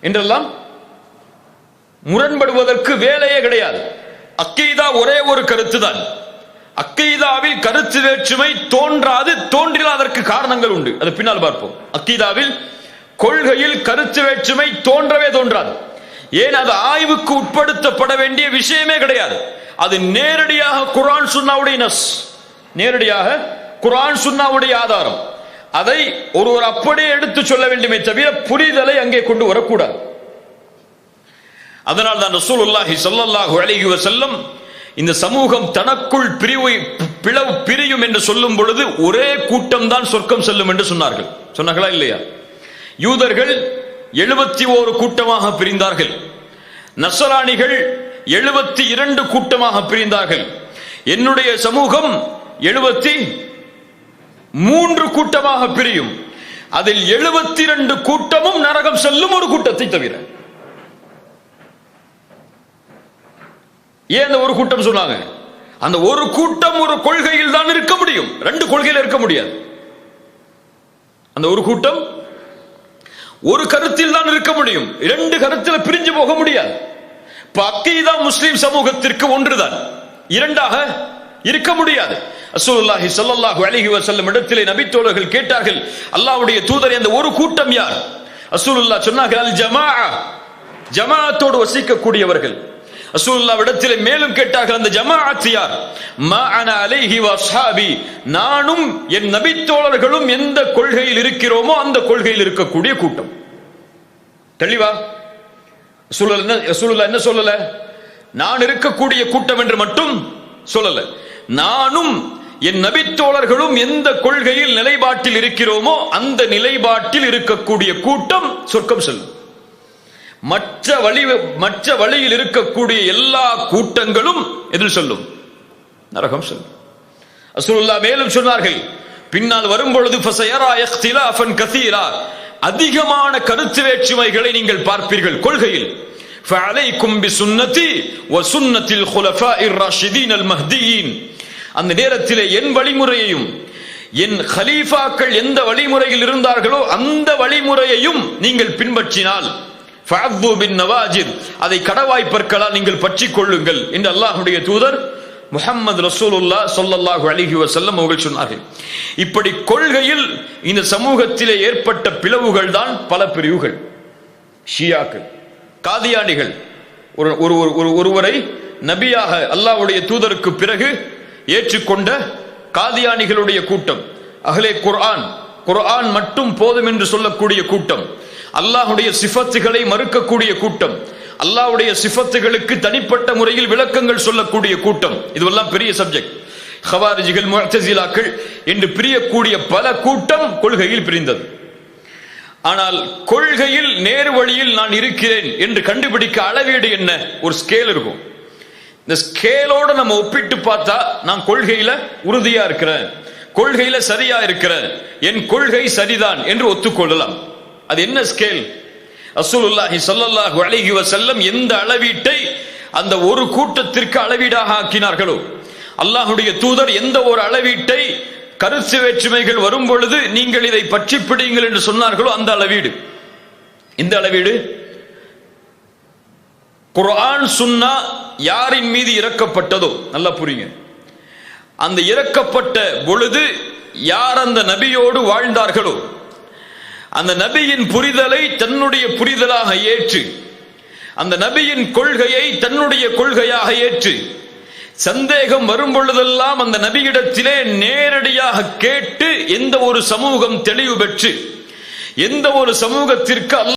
என்றெல்லாம் முரண்படுவதற்கு வேலையே கிடையாது. அக்கீதா ஒரே ஒரு கருத்து தான் அக்கீதாவில் கருத்து வேற்றுமை தோன்றாது தோன்றினால் அதற்கு காரணங்கள் உண்டு. அது பின்னால் பார்ப்போம். அக்கீதாவில் கொள்கையில் கருத்து வேற்றுமை தோன்றவே தோன்றாது. ஏன் அது ஆய்வுக்கு உட்படுத்தப்பட வேண்டிய விஷயமே கிடையாது. அது நேரடியாக குரான் சுன்னாவுடைய நஸ். நேரடியாக குரான் சுன்னாவுடைய ஆதாரம். அதை ஒருவர் அப்படியே எடுத்து சொல்ல வேண்டுமே தவிர புரிதலை அங்கே கொண்டு வரக்கூடாது. அதனால் தான் ரசூலுல்லாஹி சொல்லல்லாஹு அலைஹி செல்லும் இந்த சமூகம் தனக்குள் பிரிவு பிளவு பிரியும் என்று சொல்லும் பொழுது ஒரே கூட்டம் தான் சொர்க்கம் செல்லும் என்று சொன்னார்கள். சொன்னார்களா இல்லையா? யூதர்கள் எழுபத்தி ஓரு கூட்டமாக பிரிந்தார்கள். நசராணிகள் எழுபத்தி இரண்டு கூட்டமாக பிரிந்தார்கள். என்னுடைய சமூகம் எழுபத்தி மூன்று கூட்டமாக பிரியும். அதில் எழுபத்தி இரண்டு கூட்டமும் நரகம் செல்லும் ஒரு கூட்டத்தை தவிர. ஏன் அந்த ஒரு கூட்டம் சொன்னாங்க? அந்த ஒரு கூட்டம் ஒரு கொள்கையில் தான் இருக்க முடியும். ரெண்டு கொள்கையில் இருக்க முடியாது. அந்த ஒரு கூட்டம் ஒரு கருத்தில் தான் இருக்க முடியும். இரண்டு கருத்தில் பிரிஞ்சு போக முடியாது. இப்ப அக்கீதா முஸ்லிம் சமூகத்திற்கு ஒன்றுதான். இரண்டாக இருக்க முடியாது. ரசூலுல்லாஹி ஸல்லல்லாஹு அலைஹி வஸல்லம் இடத்திலே நபித்தோழர்கள் கேட்டார்கள் அல்லாஹ்வுடைய தூதர் அந்த ஒரு கூட்டம் யார்? ரசூலுல்லாஹ் சொன்னார்கள் அல் ஜமாஅ. ஜமாஅத்தோடு வசிக்கக்கூடியவர்கள். ரசூலுல்லாஹ் இடத்திலே மேலும் கேட்டார்கள் அந்த ஜமாஅத் யார்? மா அன அலைஹி வ நானும் என் நபித்தோழர்களும் எந்த கொள்கையில் இருக்கிறோமோ அந்த கொள்கையில் இருக்கக்கூடிய கூட்டம். தெளிவா? ரசூலுல்லாஹ் என்ன ரசூலுல்லாஹ் என்ன சொல்லல? நான் இருக்கக்கூடிய கூட்டம் என்று மட்டும் சொல்லல. நானும் என் நபித்தோழர்களும் எந்த கொள்கையில் நிலைப்பாட்டில் இருக்கிறோமோ அந்த நிலைப்பாட்டில் இருக்கக்கூடிய கூட்டம் சொர்க்கம் செல்லும் மற்ற வழி மற்ற வழியில் இருக்கக்கூடிய எல்லா கூட்டங்களும் எதில் சொல்லும் நரகம் செல்லும் அசுலுல்லா மேலும் சொன்னார்கள் பின்னால் வரும்பொழுது ஃபசயரா இக்திலாஃபன் கசீரா அதிகமான கருத்து வேற்றுமைகளை நீங்கள் பார்ப்பீர்கள் கொள்கையில் فعليكم بسنتي وسنة الخلفاء الراشدين المهديين அந்த நேரத்திலே என் வழிமுறையையும் என் ஹலீஃபாக்கள் எந்த வழிமுறையில் இருந்தார்களோ அந்த வழிமுறையையும் நீங்கள் பின்பற்றினால் அதை கடவாய் பற்களால் நீங்கள் பற்றிக் கொள்ளுங்கள் என்று அல்லாஹுடைய தூதர் முகமது ரசூலுல்லா சொல்லல்லாஹு அலைஹி வசல்லம் அவர்கள் சொன்னார்கள். இப்படி கொள்கையில் இந்த சமூகத்திலே ஏற்பட்ட பிளவுகள் தான் பல பிரிவுகள். ஷியாக்கள் காதியானிகள் ஒரு ஒரு ஒரு ஒருவரை நபியாக அல்லாஹ்வுடைய தூதருக்கு பிறகு ஏற்றுக்கொண்ட காதியானிகளுடைய கூட்டம். அகலே குர்ஆன். குர்ஆன் மட்டும் போதும் என்று சொல்லக்கூடிய கூட்டம். அல்லாஹுடைய சிஃபத்துகளை மறுக்கக்கூடிய கூட்டம். அல்லாஹ்வுடைய சிஃபத்துகளுக்கு தனிப்பட்ட முறையில் விளக்கங்கள் சொல்லக்கூடிய கூட்டம். இதுவெல்லாம் பெரிய சப்ஜெக்ட் ஹவாரிஜிகள் முஅத்தசிலாக்கள் என்று பிரியக்கூடிய பல கூட்டம் கொள்கையில் பிரிந்தது. ஆனால் கொள்கையில் நேர் வழியில் நான் இருக்கிறேன் என்று கண்டுபிடிக்க அளவீடு என்ன? ஒரு ஸ்கேல் இருக்கும். இந்த ஸ்கேலோட நம்ம ஒப்பிட்டு பார்த்தா நான் கொள்கையில உறுதியா இருக்கிறேன். கொள்கையில சரியா இருக்கிறேன். என் கொள்கை சரிதான் என்று ஒத்துக்கொள்ளலாம். அது என்ன ஸ்கேல் அசூலுல்லாஹி சொல்லல்லாஹு அழகி செல்லம் எந்த அளவீட்டை அந்த ஒரு கூட்டத்திற்கு அளவீடாக ஆக்கினார்களோ அல்லாஹுடைய தூதர் எந்த ஒரு அளவீட்டை கருத்து வேற்றுமைகள் வரும் பொழுது நீங்கள் இதை பற்றி பிடிங்கள் என்று சொன்னார்களோ அந்த அளவீடு. இந்த அளவீடு குரான் சுன்னா யாரின் மீது இறக்கப்பட்டதோ? நல்லா புரியுங்க. அந்த இறக்கப்பட்ட பொழுது யார் அந்த நபியோடு வாழ்ந்தார்களோ? அந்த நபியின் புரிதலை தன்னுடைய புரிதலாக ஏற்று அந்த நபியின் கொள்கையை தன்னுடைய கொள்கையாக ஏற்று சந்தேகம் வரும் பொழுதெல்லாம் அந்த நபியிடத்திலே நேரடியாக கேட்டு எந்த ஒரு சமூகம் தெளிவு பெற்று எந்த ஒரு சமூகத்திற்கு